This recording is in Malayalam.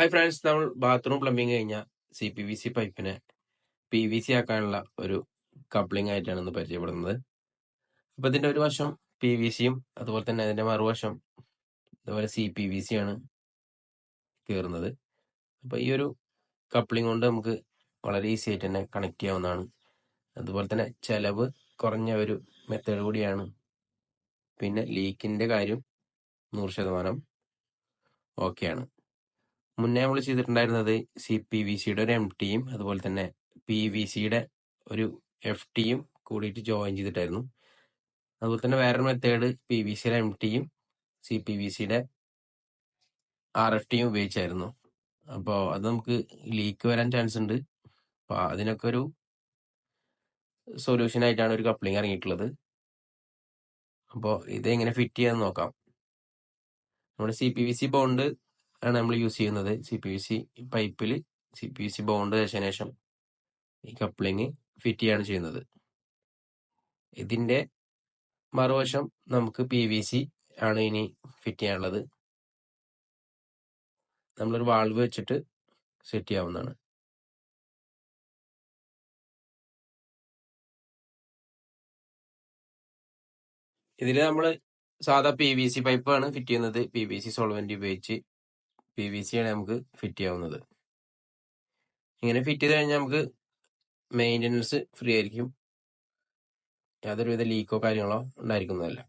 ഹായ് ഫ്രണ്ട്സ് നമ്മൾ ബാത്റൂം പ്ലംബിങ് കഴിഞ്ഞ സി പി വി സി പൈപ്പിനെ പി വി സി ആക്കാനുള്ള ഒരു കപ്ലിംഗ് ആയിട്ടാണ് ഇന്ന് പരിചയപ്പെടുന്നത്. അപ്പം ഇതിന്റെ ഒരു വശം പി വി സിയും അതുപോലെ തന്നെ അതിന്റെ മറുവശം അതുപോലെ സി പി വി സി ആണ് കയറുന്നത് അപ്പോൾ ഈ ഒരു കപ്ലിംഗ് കൊണ്ട് നമുക്ക് വളരെ ഈസി ആയിട്ട് തന്നെ കണക്ട് ചെയ്യാവുന്നതാണ്. അതുപോലെ തന്നെ ചിലവ് കുറഞ്ഞ ഒരു മെത്തേഡ് കൂടിയാണ്. പിന്നെ ലീക്കിന്റെ കാര്യം നൂറ് ശതമാനം ഓക്കെയാണ് മുന്നേ നമ്മൾ ചെയ്തിട്ടുണ്ടായിരുന്നത് സി പി വി സിയുടെ ഒരു എം ടിയും അതുപോലെ തന്നെ പി വി സിയുടെ ഒരു എഫ് ടിയും കൂടിയിട്ട് ജോയിൻ ചെയ്തിട്ടായിരുന്നു. അതുപോലെ തന്നെ വേറൊരു മെത്തേഡ് പി വി സിയുടെ എം ടിയും സി പി വി സിയുടെ ആർ എഫ് ടിയും ഉപയോഗിച്ചായിരുന്നു. അപ്പോൾ അത് നമുക്ക് ലീക്ക് വരാൻ ചാൻസ് ഉണ്ട്. അപ്പോൾ അതിനൊക്കെ ഒരു സൊല്യൂഷൻ ആയിട്ടാണ് ഒരു കപ്ലിംഗ് ഇറങ്ങിയിട്ടുള്ളത്. അപ്പോൾ ഇത് എങ്ങനെ ഫിറ്റ് ചെയ്യാന്ന് നോക്കാം. നമ്മുടെ C P V C bond ആണ് നമ്മൾ യൂസ് ചെയ്യുന്നത്. സി പി സി പൈപ്പിൽ സി പി സി ബോണ്ട് വെച്ചതിന് ശേഷം ഈ കപ്ലിങ് ഫിറ്റ് ചെയ്യാണ് ചെയ്യുന്നത്. ഇതിന്റെ മറുവശം നമുക്ക് പി വി സി ആണ് ഇനി ഫിറ്റ് ചെയ്യാനുള്ളത്. നമ്മളൊരു വാൾവ് വെച്ചിട്ട് സെറ്റ് ചെയ്യാവുന്നതാണ്. ഇതിൽ നമ്മൾ സാധാ പി വി സി പൈപ്പാണ് ഫിറ്റ് ചെയ്യുന്നത്. പി വി സി സോൾവെന്റ് ഉപയോഗിച്ച് പി വി സി ആണ് നമുക്ക് ഫിറ്റ് ചെയ്യാവുന്നത്. ഇങ്ങനെ ഫിറ്റ് ചെയ്ത് കഴിഞ്ഞാൽ നമുക്ക് മെയിന്റനൻസ് ഫ്രീ ആയിരിക്കും. യാതൊരുവിധ ലീക്കോ കാര്യങ്ങളോ ഉണ്ടായിരിക്കുന്നതല്ല.